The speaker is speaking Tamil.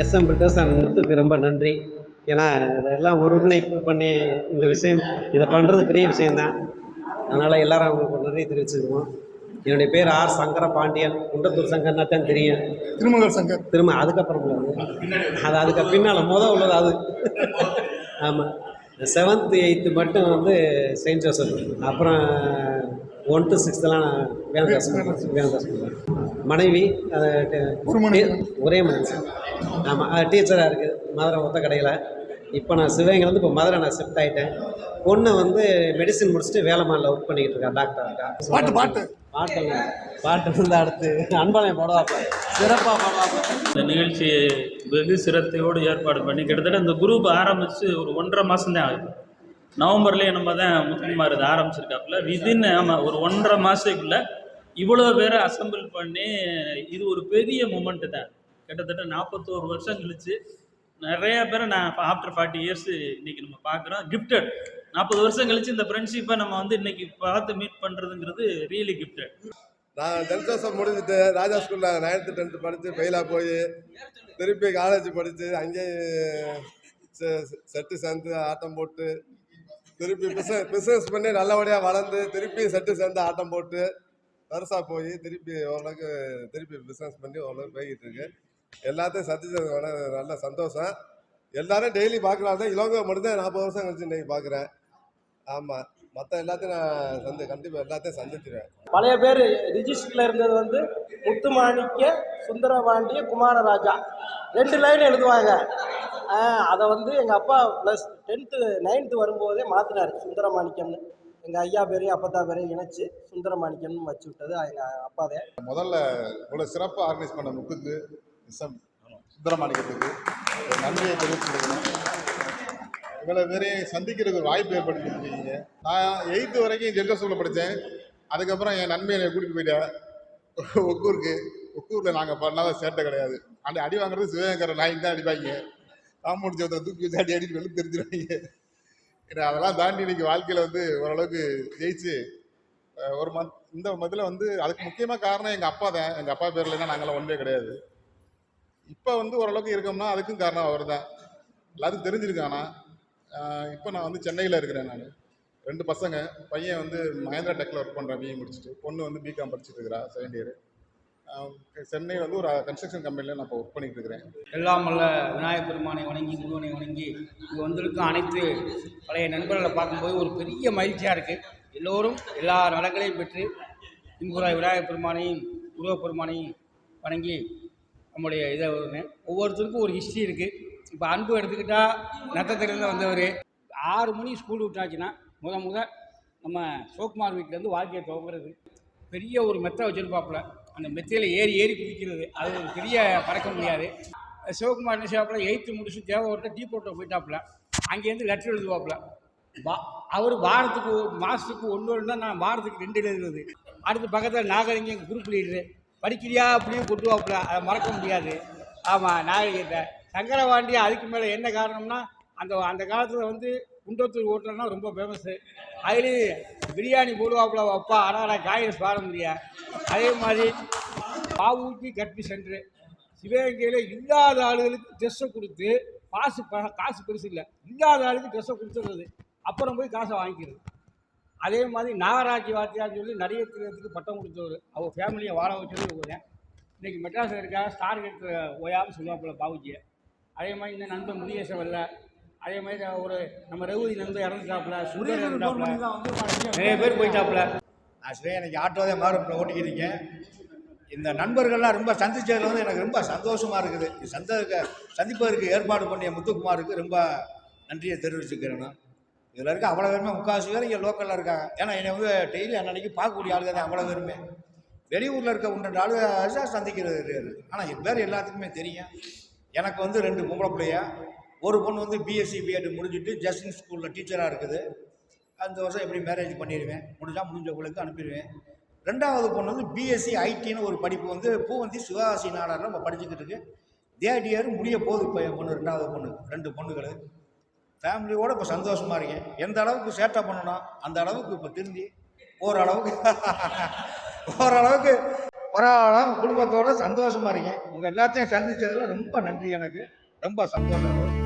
எஸ்எம் பிரகாசன் முத்துக்கு ரொம்ப நன்றி. ஏன்னா இதெல்லாம் ஒருங்கிணைப்பு பண்ணி இந்த விஷயம் இதை பண்ணுறது பெரிய விஷயம்தான். அதனால் எல்லாரும் அவங்களுக்கு நன்றி தெரிவிச்சுக்குவோம். என்னுடைய பேர் ஆர் சங்கர பாண்டியன் குண்டத்தூர் சங்கர்னா தான் தெரியும். திருமங்கல் சங்கர். திரும்ப அதுக்கப்புறம் அது அதுக்கு பின்னால் மொதல் உள்ளது அது. ஆமாம் செவன்த்து எயித்து மட்டும் வந்து செயின்ட் ஜோசப் அப்புறம் ஒன் டு சிக்ஸ்த்லாம் நான் வேததாஸ் வேததாஸ் மனைவி ஒரு மனைவி. ஆமாம் டீச்சராக இருக்குது மதுரை ஒத்த கடையில். இப்போ நான் சிவகங்கையிலேருந்து இப்போ மதுரை நான் ஷிஃப்ட் ஆகிட்டேன் பொண்ணு வந்து மெடிசின் முடிச்சுட்டு வேலைமாரில் ஒர்க் பண்ணிக்கிட்டு இருக்கா டாக்டர் இருக்கா. பாட்டு பாட்டு. பாட்டு பாட்டு வந்து அடுத்து அன்பாளையம் போடுவாப்ப சிறப்பாக பாடுவாப்ப இந்த நிகழ்ச்சி வெகு சிரத்தையோடு ஏற்பாடு பண்ணி கிட்டத்தட்ட இந்த குரூப் ஆரம்பித்து ஒரு ஒன்றரை மாதம் தான் ஆகுது. நவம்பர்லேயே நம்ம தான் முத்துக்குமார் இது ஆரம்பிச்சிருக்காப்புல. விதின் ஆமாம் ஒரு ஒன்றரை மாதத்துக்குள்ள இவ்வளோ பேரை அசெம்பிள் பண்ணி இது ஒரு பெரிய மூமெண்ட்டு தான். கிட்டத்தட்ட நாற்பத்தோரு வருஷம் கழிச்சு நிறைய பேரை நான் ஆஃப்டர் ஃபார்ட்டி இயர்ஸ் இன்னைக்கு நம்ம பார்க்குறோம். கிஃப்டட் நாற்பது வருஷம் கழிச்சு இந்த ஃப்ரெண்ட்ஷிப்பை நம்ம வந்து இன்னைக்கு பார்த்து மீட் பண்ணுறதுங்கிறது ரியலி கிஃப்டட் நான் டென்த் முடிஞ்சுட்டு ராஜா ஸ்கூலில் நைன்த்து டென்த்து படித்து ஃபெயிலாக போய் திருப்பி காலேஜ் படித்து அங்கேயே செட்டு சேர்ந்து ஆட்டம் போட்டு திருப்பி பிஸ்னஸ் பிஸ்னஸ் பண்ணி நல்லபடியாக வளர்ந்து திருப்பி செட்டு சேர்ந்து ஆட்டம் போட்டு பெருசாக போய் திருப்பி ஓரளவுக்கு திருப்பி பிஸ்னஸ் பண்ணி ஓரளவுக்கு போய்கிட்டு இருக்கு. எல்லாத்தையும் சந்திச்சது நல்ல சந்தோஷம். எல்லாரும் டெய்லி பார்க்கலாம் தான் இளவங்க மட்டும்தான் நாற்பது வருஷம் கழிச்சு இன்னைக்கு பார்க்குறேன். ஆமாம் மற்ற எல்லாத்தையும் நான் சந்தி கண்டிப்பாக எல்லாத்தையும் சந்திச்சிருவேன். பழைய பேர் ரிஜிஸ்டர்ல இருந்தது வந்து முத்துமாணிக்க சுந்தரபாண்டிய குமாரராஜா. ரெண்டு லைன் எழுதுவாங்க. அதை வந்து எங்கள் அப்பா ப்ளஸ் டென்த்து நைன்த்து வரும்போதே மாற்றினார் சுந்தரமாணிக்கம்னு. எங்கள் ஐயா பேரையும் அப்பத்தா பேரையும் இணைச்சு சுந்தரமாணிக்கம்னு வச்சு விட்டது எங்கள் அப்பாதே முதல்ல இவ்வளோ சிறப்பாக ஆர்கனைஸ் பண்ண முத்துக்கு. எஸ்எம் சுந்தரமாணிக்கத்துக்கு நன்றியை தெரிவிச்சுக்கிறேன். இவ்வளோ பேரையும் சந்திக்கிறதுக்கு ஒரு வாய்ப்பு ஏற்படுத்தி நான் எயித்து வரைக்கும் ஜென்ரல் ஸ்கூலில் படித்தேன். அதுக்கப்புறம் என் நன்மையை என்னை கூட்டிகிட்டு போயிட்டேன் ஒக்கூருக்கு. ஒக்கூரில் நாங்கள் பண்ணாத சேட்டை கிடையாது. அந்த அடி வாங்குறது சிவகங்கர நாய்க்கு தான் அடிப்பாங்க. காம்பவுண்ட் ஜோத்தை தூக்கி வச்சு அடி அடி வெளில தெரிஞ்சிருவாங்க ஏன்னா அதெல்லாம் தாண்டி இன்னைக்கு வாழ்க்கையில் வந்து ஓரளவுக்கு ஜெயிச்சு ஒரு மந்த் இந்த மதில் வந்து அதுக்கு முக்கியமாக காரணம் எங்கள் அப்பா தான். எங்கள் அப்பா பேரில் தான் நாங்களாம் ஒன்றே கிடையாது. இப்போ வந்து ஓரளவுக்கு இருக்கோம்னா அதுக்கும் காரணம் அவர் தான் எல்லாத்துக்கும் தெரிஞ்சிருக்கானா ஆனால் இப்போ நான் வந்து சென்னையில் இருக்கிறேன் நான். ரெண்டு பசங்க பையன் வந்து மகேந்திரா டெக்கில் ஒர்க் பண்ணுறான் பிஏ முடிச்சுட்டு. பொண்ணு வந்து பிகாம் படிச்சுட்டு இருக்கிறா செகண்ட் இயர் சென்னை வந்து ஒரு கன்ஸ்ட்ரக்ஷன் கம்பெனியில் நான் இப்போ ஒர்க் பண்ணிட்டு இருக்கிறேன். எல்லாம் வல்ல விநாயகப் பெருமானை வணங்கி முருகனை வணங்கி இங்கே வந்திருக்கும் அனைத்து பழைய நண்பர்களை பார்க்கும்போது ஒரு பெரிய மகிழ்ச்சியாக இருக்குது எல்லோரும் எல்லா நலங்களையும் பெற்று இன்புறாய் விநாயகப் பெருமானையும் முருகப் பெருமானையும் வணங்கி நம்முடைய இதை ஒவ்வொருத்தருக்கும் ஒரு ஹிஸ்ட்ரி இருக்குது இப்போ அன்பு எடுத்துக்கிட்டால் நத்தத்திலேருந்து வந்தவர். ஆறு மணி ஸ்கூல் விட்டாச்சுன்னா முத முத நம்ம சோக்குமார் வீட்டிலேருந்து வாழ்க்கையை துவங்குறது. பெரிய ஒரு மெத்தை வச்சுருப்பாப்புல. அந்த மெத்தையில் ஏறி ஏறி குதிக்கிறது. அது ஒரு பெரிய பறக்க முடியாது. சிவகுமார் நிஷாப்பில் எயித்து முடிச்சு தேவைப்பட்ட டீ போட்ட போயிட்டாப்புல. அங்கேருந்து லெட்டர் எழுதுவாப்புல. வா அவர் வாரத்துக்கு மாதத்துக்கு ஒன்று ஒன்று தான் நான் வாரத்துக்கு ரெண்டு எழுதுறது. அடுத்து பக்கத்தில் நாகரிங்க குரூப் லீடரு படிக்கிறியா? அப்படியும் கொண்டு வாப்பில் அதை மறக்க முடியாது. ஆமாம் நாகரிகத்தை சங்கரவாண்டி அதுக்கு மேலே என்ன காரணம்னா அந்த அந்த காலத்தில் வந்து குண்டத்தூர் ஹோட்டல்னா ரொம்ப ஃபேமஸ்ஸு அதுலேயும் பிரியாணி போடுவாப்புல அப்பா. ஆனால் நான் காய்கறி பாட முடியாது அதே மாதிரி பாவூட்டி கற்பி சென்று சிவகங்கையில் இல்லாத ஆளுகளுக்கு ட்ரெஸ்ஸை கொடுத்து காசு காசு பெருசு இல்லை. இல்லாத ஆளுக்கு ட்ரெஸ்ஸை கொடுத்துடுறது. அப்புறம் போய் காசை வாங்கிக்கிறது. அதே மாதிரி நாகராஜ் வாத்தியார்னு சொல்லி நிறைய திரத்துக்கு பட்டம் கொடுத்தவர். அவர் ஃபேமிலியை வாழ வச்சது போகிறேன் இன்றைக்கி மெட்ராஸில் இருக்கா ஸ்டார் எடுத்து ஓயாமல் சொல்லுவாப்புல பாவுஜியை அதே மாதிரி இந்த நண்பன் முனியேசன் வரல அதே மாதிரி ஒரு நம்ம ரகுதி நண்பன் இறந்துட்டாப்புல சுந்தர் இறந்துட்டாப்புல. நிறைய பேர் போயிட்டாப்புல. நான் சரி எனக்கு ஆட்டோதே மாறுப்பில் ஓட்டிக்கிட்டு இருக்கேன் இந்த நண்பர்கள்லாம் ரொம்ப சந்திச்சதுல வந்து எனக்கு ரொம்ப சந்தோஷமாக இருக்குது. சந்த சந்திப்பதற்கு ஏற்பாடு பண்ணிய முத்துக்குமாருக்கு ரொம்ப நன்றியை தெரிவிச்சுக்கிறேன் நான். இதில் இருக்க அவ்வளோ பேருமே முக்காசு பேர் இங்கே லோக்கலில் இருக்காங்க. ஏன்னா என்னை வந்து டெய்லி அன்னன்னைக்கு பார்க்கக்கூடிய ஆளுங்க தான் அவ்வளோ பேருமே. வெளியூரில் இருக்க ஒன்று ரெண்டு ஆளுக சந்திக்கிறது ஆனால் என் பேர் எல்லாத்துக்குமே தெரியும். எனக்கு வந்து ரெண்டு பொம்பளை பிள்ளையா ஒரு பொண்ணு வந்து பிஎஸ்சி பிஎட் முடிஞ்சுட்டு ஜஸ்டின் ஸ்கூலில் டீச்சராக இருக்குது. அந்த வருஷம் எப்படி மேரேஜ் பண்ணிடுவேன்? முடிஞ்சால் முடிஞ்சவங்களுக்கு அனுப்பிடுவேன். ரெண்டாவது பொண்ணு வந்து பிஎஸ்சி ஐடின்னு ஒரு படிப்பு வந்து பூவந்தி சுகாசி நாடாரில் நம்ம படிச்சுக்கிட்டு இருக்கு. தேர்ட் இயர் முடிய போகுது இப்போ என் பொண்ணு ரெண்டாவது பொண்ணு ரெண்டு பொண்ணுகள் ஃபேமிலியோடு இப்போ சந்தோஷமாக இருக்கேன் எந்த அளவுக்கு சேட்டை பண்ணணும் அந்த அளவுக்கு இப்போ திருந்தி ஓரளவுக்கு ஓரளவுக்கு பரவாயில்ல குடும்பத்தோட சந்தோஷமாக இருக்கேன் உங்கள் எல்லாத்தையும் சந்தித்ததில் ரொம்ப நன்றி எனக்கு. ரொம்ப சந்தோஷம்.